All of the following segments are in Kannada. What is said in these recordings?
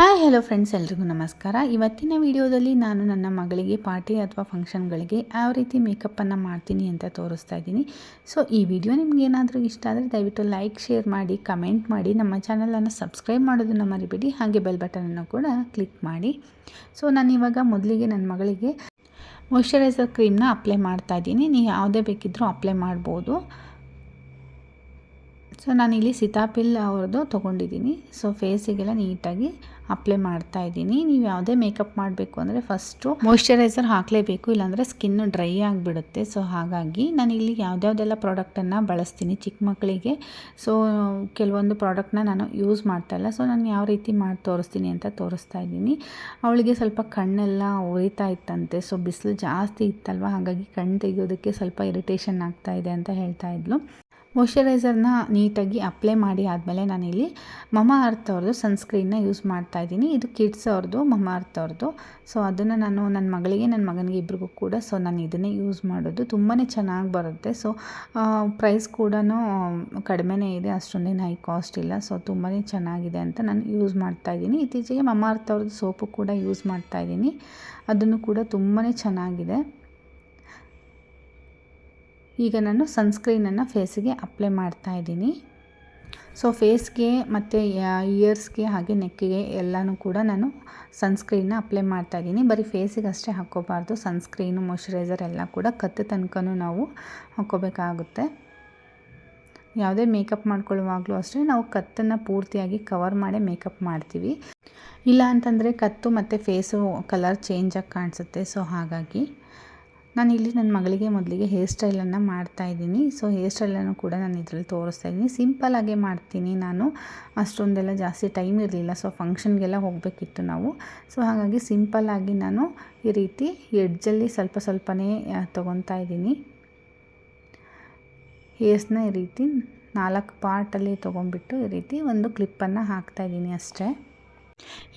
ಹಾಯ್ ಹಲೋ ಫ್ರೆಂಡ್ಸ್ ಎಲ್ರಿಗೂ ನಮಸ್ಕಾರ. ಇವತ್ತಿನ ವಿಡಿಯೋದಲ್ಲಿ ನಾನು ನನ್ನ ಮಗಳಿಗೆ ಪಾರ್ಟಿ ಅಥವಾ ಫಂಕ್ಷನ್ಗಳಿಗೆ ಯಾವ ರೀತಿ ಮೇಕಪ್ಪನ್ನು ಮಾಡ್ತೀನಿ ಅಂತ ತೋರಿಸ್ತಾ ಇದ್ದೀನಿ. ಸೊ ಈ ವಿಡಿಯೋ ನಿಮ್ಗೆ ಏನಾದರೂ ಇಷ್ಟ ಆದರೆ ದಯವಿಟ್ಟು ಲೈಕ್ ಶೇರ್ ಮಾಡಿ ಕಮೆಂಟ್ ಮಾಡಿ, ನಮ್ಮ ಚಾನಲನ್ನು ಸಬ್ಸ್ಕ್ರೈಬ್ ಮಾಡೋದನ್ನು ಮರಿಬೇಡಿ. ಹಾಗೆ ಬೆಲ್ ಬಟನನ್ನು ಕೂಡ ಕ್ಲಿಕ್ ಮಾಡಿ. ಸೊ ನಾನು ಇವಾಗ ಮೊದಲಿಗೆ ನನ್ನ ಮಗಳಿಗೆ ಮಾಯಿಶ್ಚರೈಸರ್ ಕ್ರೀಮ್ನ ಅಪ್ಲೈ ಮಾಡ್ತಾ ಇದ್ದೀನಿ. ನೀವು ಯಾವುದೇ ಬೇಕಿದ್ದರೂ ಅಪ್ಲೈ ಮಾಡ್ಬೋದು. ಸೊ ನಾನಿಲ್ಲಿ ಸಿತಾಪಿಲ್ ಅವ್ರದ್ದು ತೊಗೊಂಡಿದ್ದೀನಿ. ಸೊ ಫೇಸಿಗೆಲ್ಲ ನೀಟಾಗಿ ಅಪ್ಲೈ ಮಾಡ್ತಾ ಇದ್ದೀನಿ. ನೀವು ಯಾವುದೇ ಮೇಕಪ್ ಮಾಡಬೇಕು ಅಂದರೆ ಫಸ್ಟು ಮಾಯಿಶ್ಚರೈಸರ್ ಹಾಕಲೇಬೇಕು, ಇಲ್ಲಾಂದರೆ ಸ್ಕಿನ್ನು ಡ್ರೈ ಆಗಿಬಿಡುತ್ತೆ. ಸೊ ಹಾಗಾಗಿ ನಾನು ಇಲ್ಲಿ ಯಾವುದ್ಯಾವುದೆಲ್ಲ ಪ್ರಾಡಕ್ಟನ್ನು ಬಳಸ್ತೀನಿ ಚಿಕ್ಕ ಮಕ್ಕಳಿಗೆ. ಸೊ ಕೆಲವೊಂದು ಪ್ರಾಡಕ್ಟ್ನ ನಾನು ಯೂಸ್ ಮಾಡ್ತಾ ಇಲ್ಲ. ಸೊ ನಾನು ಯಾವ ರೀತಿ ಮಾಡಿ ತೋರಿಸ್ತೀನಿ ಅಂತ ತೋರಿಸ್ತಾ ಇದ್ದೀನಿ. ಅವಳಿಗೆ ಸ್ವಲ್ಪ ಕಣ್ಣೆಲ್ಲ ಉರಿತಾ ಇತ್ತಂತೆ. ಸೊ ಬಿಸಿಲು ಜಾಸ್ತಿ ಇತ್ತಲ್ವ? ಹಾಗಾಗಿ ಕಣ್ಣು ತೆಗೆಯೋದಕ್ಕೆ ಸ್ವಲ್ಪ ಇರಿಟೇಷನ್ ಆಗ್ತಾ ಇದೆ ಅಂತ ಹೇಳ್ತಾ ಇದ್ಲು. ಮಾಯ್ಶ್ಚರೈಸರ್ನ ನೀಟಾಗಿ ಅಪ್ಲೈ ಮಾಡಿ ಆದಮೇಲೆ ನಾನಿಲ್ಲಿ ಮಮ ಅರ್ತ್ ಅವ್ರದ್ದು ಸನ್ಸ್ಕ್ರೀನ್ನ ಯೂಸ್ ಮಾಡ್ತಾ ಇದ್ದೀನಿ. ಇದು ಕಿಡ್ಸ್ ಅವ್ರದ್ದು ಮಮ ಅರ್ತ್ ಅವ್ರದ್ದು. ಸೊ ಅದನ್ನು ನಾನು ನನ್ನ ಮಗಳಿಗೆ ನನ್ನ ಮಗನಿಗೆ ಇಬ್ರಿಗೂ ಕೂಡ ಸೊ ನಾನು ಇದನ್ನೇ ಯೂಸ್ ಮಾಡೋದು. ತುಂಬಾ ಚೆನ್ನಾಗಿ ಬರುತ್ತೆ. ಸೊ ಪ್ರೈಸ್ ಕೂಡ ಕಡಿಮೆನೇ ಇದೆ. ಅಷ್ಟೊಂದೇನು ಹೈ ಕಾಸ್ಟ್ ಇಲ್ಲ. ಸೊ ತುಂಬಾ ಚೆನ್ನಾಗಿದೆ ಅಂತ ನಾನು ಯೂಸ್ ಮಾಡ್ತಾ ಇದ್ದೀನಿ. ಇತ್ತೀಚೆಗೆ ಮಮಾ ಅರ್ತ್ ಅವ್ರದ್ದು ಸೋಪು ಕೂಡ ಯೂಸ್ ಮಾಡ್ತಾ ಇದ್ದೀನಿ. ಅದನ್ನು ಕೂಡ ತುಂಬಾ ಚೆನ್ನಾಗಿದೆ. ಈಗ ನಾನು ಸನ್ಸ್ಕ್ರೀನನ್ನು ಫೇಸಿಗೆ ಅಪ್ಲೈ ಮಾಡ್ತಾ ಇದ್ದೀನಿ. ಸೊ ಫೇಸ್ಗೆ ಮತ್ತು ಇಯರ್ಸ್ಗೆ ಹಾಗೆ ನೆಕ್ಕಿಗೆ ಎಲ್ಲನೂ ಕೂಡ ನಾನು ಸನ್ಸ್ಕ್ರೀನ್ನ ಅಪ್ಲೈ ಮಾಡ್ತಾ ಇದ್ದೀನಿ. ಬರೀ ಫೇಸಿಗೆ ಅಷ್ಟೇ ಹಾಕ್ಕೋಬಾರ್ದು. ಸನ್ಸ್ಕ್ರೀನು ಮಾಯ್ಶ್ಚರೈಸರ್ ಎಲ್ಲ ಕೂಡ ಕತ್ತು ತನಕನೂ ನಾವು ಹಾಕ್ಕೋಬೇಕಾಗುತ್ತೆ. ಯಾವುದೇ ಮೇಕಪ್ ಮಾಡ್ಕೊಳ್ಳುವಾಗಲೂ ಅಷ್ಟೇ ನಾವು ಕತ್ತನ್ನು ಪೂರ್ತಿಯಾಗಿ ಕವರ್ ಮಾಡೇ ಮೇಕಪ್ ಮಾಡ್ತೀವಿ. ಇಲ್ಲ ಅಂತಂದರೆ ಕತ್ತು ಮತ್ತು ಫೇಸು ಕಲರ್ ಚೇಂಜಾಗಿ ಕಾಣಿಸುತ್ತೆ. ಸೊ ಹಾಗಾಗಿ ನಾನು ಇಲ್ಲಿ ನನ್ನ ಮಗಳಿಗೆ ಮೊದಲಿಗೆ ಹೇರ್ ಸ್ಟೈಲನ್ನು ಮಾಡ್ತಾಯಿದ್ದೀನಿ ಸೊ ಹೇರ್ ಸ್ಟೈಲನ್ನು ಕೂಡ ನಾನು ಇದರಲ್ಲಿ ತೋರಿಸ್ತಾ ಇದ್ದೀನಿ. ಸಿಂಪಲ್ಲಾಗೆ ಮಾಡ್ತೀನಿ ನಾನು. ಅಷ್ಟೊಂದೆಲ್ಲ ಜಾಸ್ತಿ ಟೈಮ್ ಇರಲಿಲ್ಲ. ಸೊ ಫಂಕ್ಷನ್ಗೆಲ್ಲ ಹೋಗಬೇಕಿತ್ತು ನಾವು. ಸೊ ಹಾಗಾಗಿ ಸಿಂಪಲ್ಲಾಗಿ ನಾನು ಈ ರೀತಿ ಎಡ್ಜಲ್ಲಿ ಸ್ವಲ್ಪ ಸ್ವಲ್ಪನೇ ತೊಗೊತಾ ಇದ್ದೀನಿ. ಹೇರ್ಸ್ನ ಈ ರೀತಿ ನಾಲ್ಕು ಪಾರ್ಟಲ್ಲಿ ತೊಗೊಂಡ್ಬಿಟ್ಟು ಈ ರೀತಿ ಒಂದು ಕ್ಲಿಪ್ಪನ್ನು ಹಾಕ್ತಾಯಿದ್ದೀನಿ ಅಷ್ಟೇ.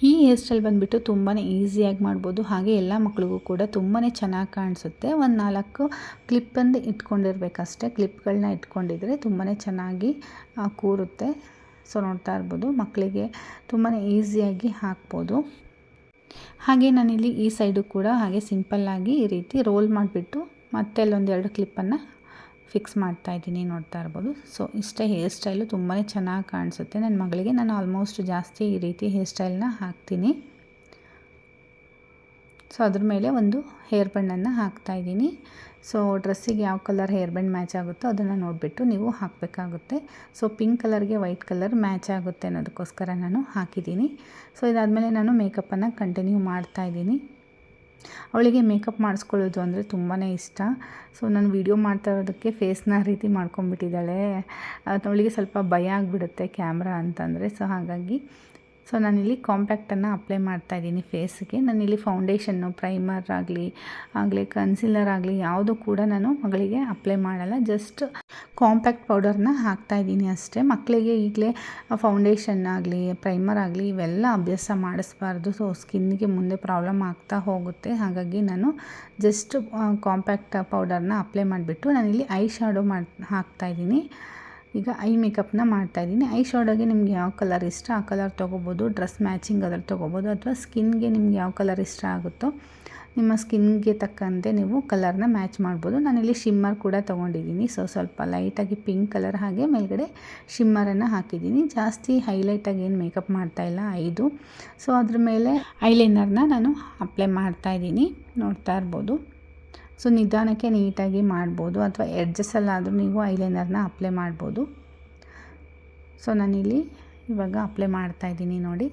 ಈ ಹೇರ್ ಸ್ಟೈಲ್ ಬಂದುಬಿಟ್ಟು ತುಂಬಾ ಈಸಿಯಾಗಿ ಮಾಡ್ಬೋದು. ಹಾಗೆ ಎಲ್ಲ ಮಕ್ಕಳಿಗೂ ಕೂಡ ತುಂಬಾ ಚೆನ್ನಾಗಿ ಕಾಣಿಸುತ್ತೆ. ಒಂದು ನಾಲ್ಕು ಕ್ಲಿಪ್ಪಂದು ಇಟ್ಕೊಂಡಿರ್ಬೇಕಷ್ಟೇ ಕ್ಲಿಪ್ಗಳನ್ನ ಇಟ್ಕೊಂಡಿದ್ರೆ ತುಂಬಾ ಚೆನ್ನಾಗಿ ಕೂರುತ್ತೆ. ಸೊ ನೋಡ್ತಾ ಇರ್ಬೋದು. ಮಕ್ಕಳಿಗೆ ತುಂಬಾ ಈಸಿಯಾಗಿ ಹಾಕ್ಬೋದು. ಹಾಗೆ ನಾನಿಲ್ಲಿ ಈ ಸೈಡು ಕೂಡ ಹಾಗೆ ಸಿಂಪಲ್ಲಾಗಿ ಈ ರೀತಿ ರೋಲ್ ಮಾಡಿಬಿಟ್ಟು ಮತ್ತೆ ಅಲ್ಲೊಂದು ಎರಡು ಕ್ಲಿಪ್ಪನ್ನು ಫಿಕ್ಸ್ ಮಾಡ್ತಾ ಇದ್ದೀನಿ ನೋಡ್ತಾ ಇರ್ಬೋದು. ಸೊ ಇಷ್ಟೇ ಹೇರ್ ಸ್ಟೈಲು ತುಂಬಾ ಚೆನ್ನಾಗಿ ಕಾಣಿಸುತ್ತೆ. ನನ್ನ ಮಗಳಿಗೆ ನಾನು ಆಲ್ಮೋಸ್ಟ್ ಜಾಸ್ತಿ ಈ ರೀತಿ ಹೇರ್ ಸ್ಟೈಲ್ನ ಹಾಕ್ತೀನಿ. ಸೊ ಅದ್ರ ಮೇಲೆ ಒಂದು ಹೇರ್ ಬ್ಯಾಂನನ್ನು ಹಾಕ್ತಾ ಇದ್ದೀನಿ. ಸೊ ಡ್ರೆಸ್ಸಿಗೆ ಯಾವ ಕಲರ್ ಹೇರ್ ಬ್ಯಾಂಡ್ ಮ್ಯಾಚ್ ಆಗುತ್ತೋ ಅದನ್ನು ನೋಡಿಬಿಟ್ಟು ನೀವು ಹಾಕಬೇಕಾಗುತ್ತೆ. ಸೊ ಪಿಂಕ್ ಕಲರ್ಗೆ ವೈಟ್ ಕಲರ್ ಮ್ಯಾಚ್ ಆಗುತ್ತೆ ಅನ್ನೋದಕ್ಕೋಸ್ಕರ ನಾನು ಹಾಕಿದ್ದೀನಿ. ಸೊ ಇದಾದಮೇಲೆ ನಾನು ಮೇಕಪ್ಪನ್ನು ಕಂಟಿನ್ಯೂ ಮಾಡ್ತಾಯಿದ್ದೀನಿ ಅವಳಿಗೆ ಮೇಕಪ್ ಮಾಡಿಸ್ಕೊಳ್ಳೋದು ಅಂದರೆ ತುಂಬಾ ಇಷ್ಟ. ಸೊ ನಾನು ವೀಡಿಯೋ ಮಾಡ್ತಾ ಇರೋದಕ್ಕೆ ಫೇಸ್ನ ರೀತಿ ಮಾಡ್ಕೊಂಬಿಟ್ಟಿದ್ದಾಳೆ ಅವಳಿಗೆ ಸ್ವಲ್ಪ ಭಯ ಆಗಿಬಿಡುತ್ತೆ ಕ್ಯಾಮ್ರಾ ಅಂತಂದರೆ. ಸೊ ಹಾಗಾಗಿ ಸೊ ನಾನಿಲ್ಲಿ ಕಾಂಪ್ಯಾಕ್ಟನ್ನು ಅಪ್ಲೈ ಮಾಡ್ತಾ ಇದ್ದೀನಿ ಫೇಸ್ಗೆ ನಾನಿಲ್ಲಿ ಫೌಂಡೇಶನ್ನು ಪ್ರೈಮರ್ ಆಗಲಿ ಆಗಲಿ ಕನ್ಸಿಲರ್ ಆಗಲಿ ಯಾವುದು ಕೂಡ ನಾನು ಮಗಳಿಗೆ ಅಪ್ಲೈ ಮಾಡಲ್ಲ. ಜಸ್ಟ್ ಕಾಂಪ್ಯಾಕ್ಟ್ ಪೌಡರ್ನ ಹಾಕ್ತಾ ಇದ್ದೀನಿ ಅಷ್ಟೇ. ಮಕ್ಕಳಿಗೆ ಈಗಲೇ ಫೌಂಡೇಶನ್ ಆಗಲಿ ಪ್ರೈಮರ್ ಆಗಲಿ ಇವೆಲ್ಲ ಅಭ್ಯಾಸ ಮಾಡಿಸ್ಬಾರ್ದು. ಸೊ ಸ್ಕಿನ್ಗೆ ಮುಂದೆ ಪ್ರಾಬ್ಲಮ್ ಆಗ್ತಾ ಹೋಗುತ್ತೆ. ಹಾಗಾಗಿ ನಾನು ಜಸ್ಟ್ ಕಾಂಪ್ಯಾಕ್ಟ್ ಪೌಡರ್ನ ಅಪ್ಲೈ ಮಾಡಿಬಿಟ್ಟು ನಾನಿಲ್ಲಿ ಐ ಶಾಡೋ ಮಾಡಿ ಹಾಕ್ತಾಯಿದ್ದೀನಿ ಈಗ ಐ ಮೇಕಪ್ನ ಮಾಡ್ತಾಯಿದ್ದೀನಿ ಐ ಶಾಡೋಗೆ ನಿಮ್ಗೆ ಯಾವ ಕಲರ್ ಇಷ್ಟ, ಆ ಕಲರ್ ತೊಗೋಬೋದು. ಡ್ರೆಸ್ ಮ್ಯಾಚಿಂಗ್ ಅದ್ರಲ್ಲಿ ತೊಗೋಬೋದು. ಅಥವಾ ಸ್ಕಿನ್ಗೆ ನಿಮ್ಗೆ ಯಾವ ಕಲರ್ ಇಷ್ಟ ಆಗುತ್ತೋ, ನಿಮ್ಮ ಸ್ಕಿನ್ಗೆ ತಕ್ಕಂತೆ ನೀವು ಕಲರ್ನ ಮ್ಯಾಚ್ ಮಾಡ್ಬೋದು. ನಾನಿಲ್ಲಿ ಶಿಮ್ಮರ್ ಕೂಡ ತೊಗೊಂಡಿದ್ದೀನಿ. ಸೊ ಸ್ವಲ್ಪ ಲೈಟಾಗಿ ಪಿಂಕ್ ಕಲರ್ ಹಾಗೆ ಮೇಲ್ಗಡೆ ಶಿಮ್ಮರನ್ನು ಹಾಕಿದ್ದೀನಿ. ಜಾಸ್ತಿ ಹೈಲೈಟಾಗಿ ಏನು ಮೇಕಪ್ ಮಾಡ್ತಾಯಿಲ್ಲ ಐದು. ಸೊ ಅದ್ರ ಮೇಲೆ ಐಲೈನರ್ನ ನಾನು ಅಪ್ಲೈ ಮಾಡ್ತಾ ಇದ್ದೀನಿ. ನೋಡ್ತಾ ಇರ್ಬೋದು. ಸೊ ನಿಧಾನಕ್ಕೆ ನೀಟಾಗಿ ಮಾಡ್ಬೋದು ಅಥವಾ ಎಡ್ಜಸ್ಸಲ್ಲಾದರೂ ನೀವು ಐಲೈನರ್ನ ಅಪ್ಲೈ ಮಾಡ್ಬೋದು. ಸೊ ನಾನಿಲ್ಲಿ ಇವಾಗ ಅಪ್ಲೈ ಮಾಡ್ತಾಯಿದ್ದೀನಿ ನೋಡಿ.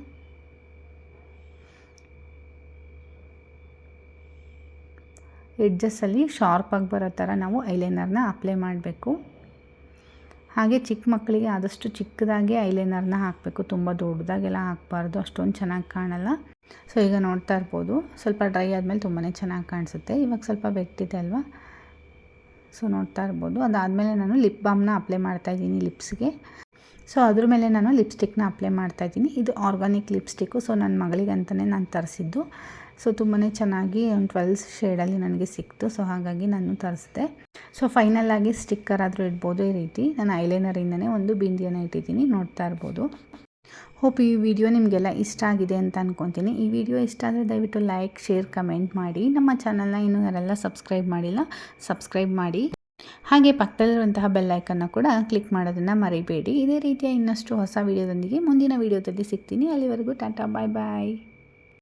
ಎಡ್ಜಸ್ಸಲ್ಲಿ ಶಾರ್ಪಾಗಿ ಬರೋ ಥರ ನಾವು ಐಲೈನರ್ನ ಅಪ್ಲೈ ಮಾಡಬೇಕು. ಹಾಗೆ ಚಿಕ್ಕ ಮಕ್ಕಳಿಗೆ ಆದಷ್ಟು ಚಿಕ್ಕದಾಗಿ ಐಲೈನರ್ನ ಹಾಕಬೇಕು. ತುಂಬ ದೊಡ್ಡದಾಗೆಲ್ಲ ಹಾಕಬಾರ್ದು. ಅಷ್ಟೊಂದು ಚೆನ್ನಾಗಿ ಕಾಣಲ್ಲ. ಸೊ ಈಗ ನೋಡ್ತಾ ಇರ್ಬೋದು. ಸ್ವಲ್ಪ ಡ್ರೈ ಆದಮೇಲೆ ತುಂಬಾ ಚೆನ್ನಾಗಿ ಕಾಣಿಸುತ್ತೆ. ಇವಾಗ ಸ್ವಲ್ಪ ಬೆಟ್ಟಿದೆ ಅಲ್ವಾ? ಸೊ ನೋಡ್ತಾ ಇರ್ಬೋದು. ಅದಾದಮೇಲೆ ನಾನು ಲಿಪ್ ಬಾಮ್ನ ಅಪ್ಲೈ ಮಾಡ್ತಾಯಿದ್ದೀನಿ ಲಿಪ್ಸ್ಗೆ ಸೊ ಅದ್ರ ಮೇಲೆ ನಾನು ಲಿಪ್ಸ್ಟಿಕ್ನ ಅಪ್ಲೈ ಮಾಡ್ತಾಯಿದ್ದೀನಿ ಇದು ಆರ್ಗಾನಿಕ್ ಲಿಪ್ಸ್ಟಿಕ್ಕು ಸೊ ನನ್ನ ಮಗಳಿಗೆ ಅಂತಲೇ ನಾನು ತರಿಸಿದ್ದು. ಸೊ ತುಂಬಾ ಚೆನ್ನಾಗಿ ಒಂದು ಟ್ವೆಲ್ಸ್ ಶೇಡಲ್ಲಿ ನನಗೆ ಸಿಕ್ತು. ಸೊ ಹಾಗಾಗಿ ನಾನು ತರಿಸಿದೆ. ಸೊ ಫೈನಲಾಗಿ ಸ್ಟಿಕ್ಕರ್ ಆದರೂ ಇಡ್ಬೋದು ಈ ರೀತಿ. ನಾನು ಐಲೈನರಿಂದನೇ ಒಂದು ಬಿಂದಿಯನ್ನು ಇಟ್ಟಿದ್ದೀನಿ, ನೋಡ್ತಾ ಇರ್ಬೋದು. ಹೋಪ್ ಈ ವಿಡಿಯೋ ನಿಮಗೆಲ್ಲ ಇಷ್ಟ ಆಗಿದೆ ಅಂತ ಅಂದ್ಕೊತೀನಿ ಈ ವಿಡಿಯೋ ಇಷ್ಟ ಆದರೆ ದಯವಿಟ್ಟು ಲೈಕ್ ಶೇರ್ ಕಮೆಂಟ್ ಮಾಡಿ. ನಮ್ಮ ಚಾನಲ್ನ ಇನ್ನೂ ಯಾರೆಲ್ಲ ಸಬ್ಸ್ಕ್ರೈಬ್ ಮಾಡಿಲ್ಲ ಸಬ್ಸ್ಕ್ರೈಬ್ ಮಾಡಿ. ಹಾಗೆ ಪಕ್ಕದಲ್ಲಿರುವಂತಹ ಬೆಲ್ಲೈಕನ್ನು ಕೂಡ ಕ್ಲಿಕ್ ಮಾಡೋದನ್ನು ಮರಿಬೇಡಿ. ಇದೇ ರೀತಿಯ ಇನ್ನಷ್ಟು ಹೊಸ ವಿಡಿಯೋದೊಂದಿಗೆ ಮುಂದಿನ ವಿಡಿಯೋದಲ್ಲಿ ಸಿಗ್ತೀನಿ. ಅಲ್ಲಿವರೆಗೂ ಟಾಟಾ ಬಾಯ್ ಬಾಯ್